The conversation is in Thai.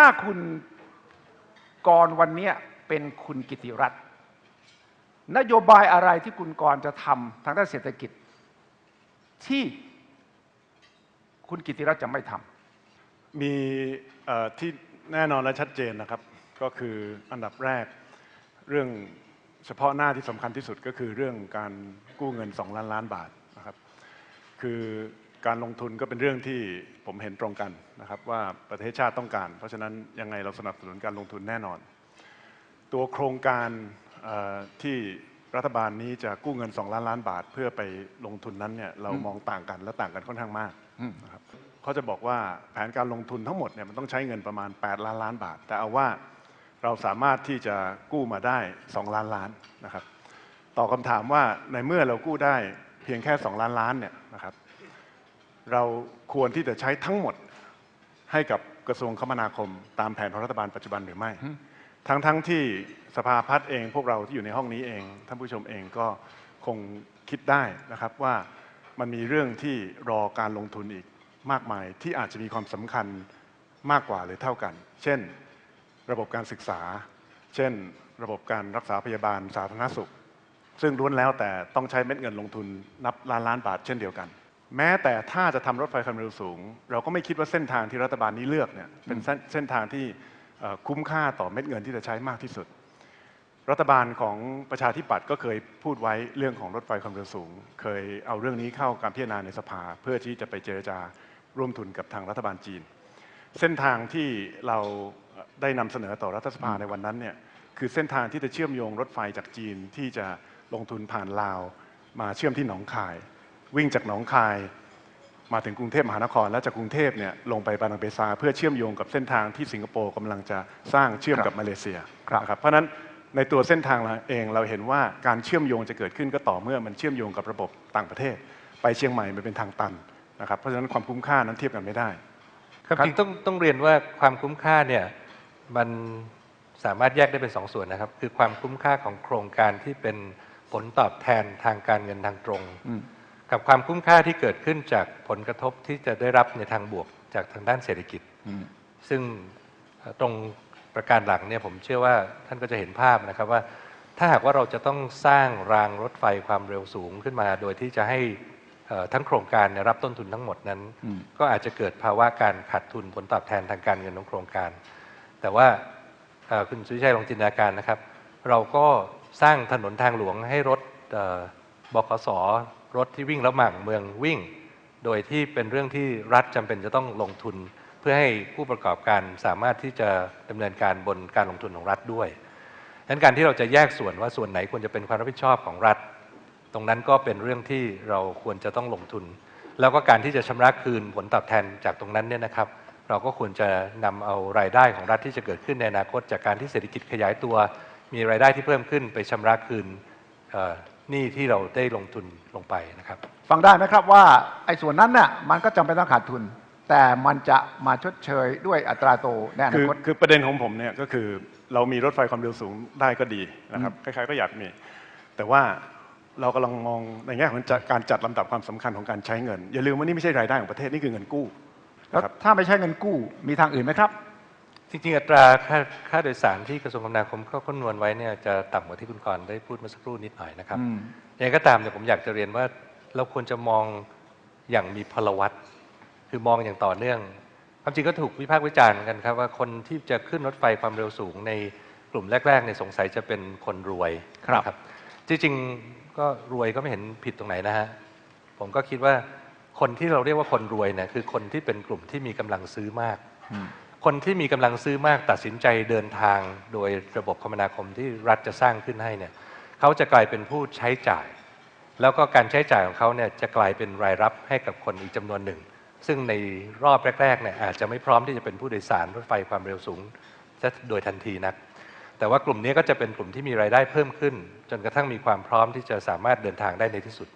ถ้าคุณกรวันนี้เป็นคุณกิติรัตน์นโยบายอะไรที่คุณกรจะทำทางด้านเศรษฐกิจ ที่คุณกิติรัตน์จะไม่ทำมีที่แน่นอนและชัดเจนนะครับ ก็คืออันดับแรกเรื่องเฉพาะหน้าที่สำคัญที่สุดก็คือเรื่องการกู้เงิน 2 ล้านล้านบาทนะครับ คือ การลงทุนก็เป็นเรื่องที่ผมเห็นตรงกันนะครับว่าประเทศชาติต้องการ เพราะฉะนั้นยังไงเราสนับสนุนการลงทุนแน่นอน ตัวโครงการที่รัฐบาลนี้จะกู้เงิน 2 ล้านล้านบาท เพื่อไปลงทุนนั้นเนี่ยเรามองต่างกันและต่างกันค่อนข้างมากนะครับเขาจะบอกว่าแผนการลงทุนทั้งหมดเนี่ยมันต้องใช้เงินประมาณ 8 ล้านล้านบาท แต่เอาว่าเราสามารถที่จะกู้มาได้ 2 ล้านล้านนะครับต่อคำถามว่าในเมื่อเรากู้ได้เพียงแค่ 2 ล้านล้านเนี่ยนะครับ เราควรที่จะใช้ทั้งหมดให้กับกระทรวงคมนาคม ตามแผนของรัฐบาลปัจจุบันหรือไม่ ทั้งทั้งที่สภาพัฒน์เองพวกเราที่อยู่ในห้องนี้เอง ท่านผู้ชมเองก็คงคิดได้นะครับว่ามันมีเรื่องที่รอการลงทุนอีกมากมายที่อาจจะมีความสำคัญมากกว่าหรือเท่ากัน เช่น ระบบการศึกษา เช่น ระบบการรักษาพยาบาลสาธารณสุข ซึ่งล้วนแล้วแต่ต้องใช้เม็ดเงินลงทุนนับล้านล้านบาทเช่นเดียวกัน แม้แต่ถ้าจะทำรถไฟความเร็วสูง เราก็ไม่คิดว่าเส้นทางที่รัฐบาลนี้เลือกเนี่ยเป็นเส้นทางที่คุ้มค่าต่อเม็ดเงินที่จะใช้มากที่สุด รัฐบาลของประชาธิปัตย์ก็เคยพูดไว้เรื่องของรถไฟความเร็วสูง เคยเอาเรื่องนี้เข้าการพิจารณาในสภา เพื่อที่จะไปเจรจาร่วมทุนกับทางรัฐบาลจีน เส้นทางที่เราได้นำเสนอต่อรัฐสภาในวันนั้นเนี่ยคือเส้นทางที่จะเชื่อมโยงรถไฟจากจีนที่จะลงทุนผ่านลาวมาเชื่อมที่หนองคาย วิ่งจากหนองคาย มาถึงกรุงเทพมหานคร และจากกรุงเทพเนี่ยลงไปบานังเบซา เพื่อเชื่อมโยงกับเส้นทางที่สิงคโปร์กำลังจะสร้างเชื่อมกับมาเลเซียครับนะครับเพราะฉะนั้นในตัวเส้นทางเราเองเราเห็นว่าการเชื่อมโยงจะเกิดขึ้นก็ต่อเมื่อมันเชื่อมโยงกับระบบต่างประเทศ ไปเชียงใหม่มันเป็นทางตันนะครับเพราะฉะนั้นความคุ้มค่านั้นเทียบกันไม่ได้ครับครับจริงต้องต้องเรียนว่าความคุ้มค่าเนี่ยมันสามารถแยกได้เป็นสองส่วนนะครับ คือความคุ้มค่าของโครงการที่เป็นผลตอบแทนทางการเงินทางตรงอืม กับความคุ้มค่าที่เกิดขึ้นจากผลกระทบที่จะได้รับในทางบวกจากทางด้านเศรษฐกิจอืมซึ่งเอ่อตรงประการหลังเนี่ยผมเชื่อว่าท่านก็จะเห็นภาพนะครับว่า ถ้าหากว่าเราจะต้องสร้างรางรถไฟความเร็วสูงขึ้นมา โดยที่จะให้เอ่อทั้งโครงการเนี่ยรับต้นทุนทั้งหมดนั้นอืมก็อาจจะเกิดภาวะการขาดทุนผลตอบแทนทางการเงินของโครงการ แต่ว่าเอ่อคุณสุวิชัยลองจินตนาการนะครับ เราก็สร้างถนนทางหลวงให้รถเอ่อบขส รถที่วิ่งระหว่างเมืองวิ่ง โดยที่เป็นเรื่องที่รัฐจำเป็นจะต้องลงทุน เพื่อให้ผู้ประกอบการสามารถที่จะดำเนินการบนการลงทุนของรัฐด้วยดังนั้นการที่เราจะแยกส่วนว่าส่วนไหนควรจะเป็นความรับผิดชอบของรัฐ ตรงนั้นก็เป็นเรื่องที่เราควรจะต้องลงทุน แล้วก็การที่จะชำระคืนผลตอบแทนจากตรงนั้นเนี่ยนะครับ เราก็ควรจะนำเอารายได้ของรัฐที่จะเกิดขึ้นในอนาคต จากการที่เศรษฐกิจขยายตัว มีรายได้ที่เพิ่มขึ้นไปชำระคืน หนี้ที่เราได้ลงทุนลงไปนะครับ ฟังได้ไหมครับว่าไอ้ส่วนนั้นน่ะมันก็จำเป็นต้องขาดทุน แต่มันจะมาชดเชยด้วยอัตราโตในอนาคือคตคือประเด็นของผมเนี่ยก็คือเรามีรถไฟความเร็วสูงได้ก็ดีนะครับใครๆก็อยากมี แต่ว่าเรากำลังมองในแง่ของจัดการจัดลำดับความสำคัญของการใช้เงิน อย่าลืมว่านี่ไม่ใช่รายได้ของประเทศนี่คือเงินกู้แล้วนะครับถ้าไม่ใช่เงินกู้มีทางอื่นไหมครับ จริงๆอัตราค่าค่าโดยสารที่กระทรวงคมนาคมเขาคำนวณไว้เนี่ยจะต่ำกว่าที่คุณกรณ์ได้พูดเมื่อสักครู่นิดหน่อยนะครับอืมยังไงก็ตามเนี่ยผมอยากจะเรียนว่าเราควรจะมองอย่างมีพลวัตคือมองอย่างต่อเนื่อง ความจริงก็ถูกวิพากษ์วิจารณ์กันครับว่าคนที่จะขึ้นรถไฟความเร็วสูงในกลุ่มแรกๆเนี่ยสงสัยจะเป็นคนรวยครับนะจริงๆก็รวยก็ไม่เห็นผิดตรงไหนนะฮะผมก็คิดว่าคนที่เราเรียกว่าคนรวยเนี่ยคือคนที่เป็นกลุ่มที่มีกำลังซื้อมากอืม คนที่มีกำลังซื้อมากตัดสินใจเดินทางโดยระบบคมนาคมที่รัฐจะสร้างขึ้นให้เนี่ยเขาจะกลายเป็นผู้ใช้จ่าย แล้วก็การใช้จ่ายของเขาเนี่ยจะกลายเป็นรายรับให้กับคนอีกจำนวนหนึ่ง ซึ่งในรอบแรกๆเนี่ยอาจจะไม่พร้อมที่จะเป็นผู้โดยสารรถไฟความเร็วสูงซะโดยทันทีนัก แต่ว่ากลุ่มนี้ก็จะเป็นกลุ่มที่มีรายได้เพิ่มขึ้น จนกระทั่งมีความพร้อมที่จะสามารถเดินทางได้ในที่สุด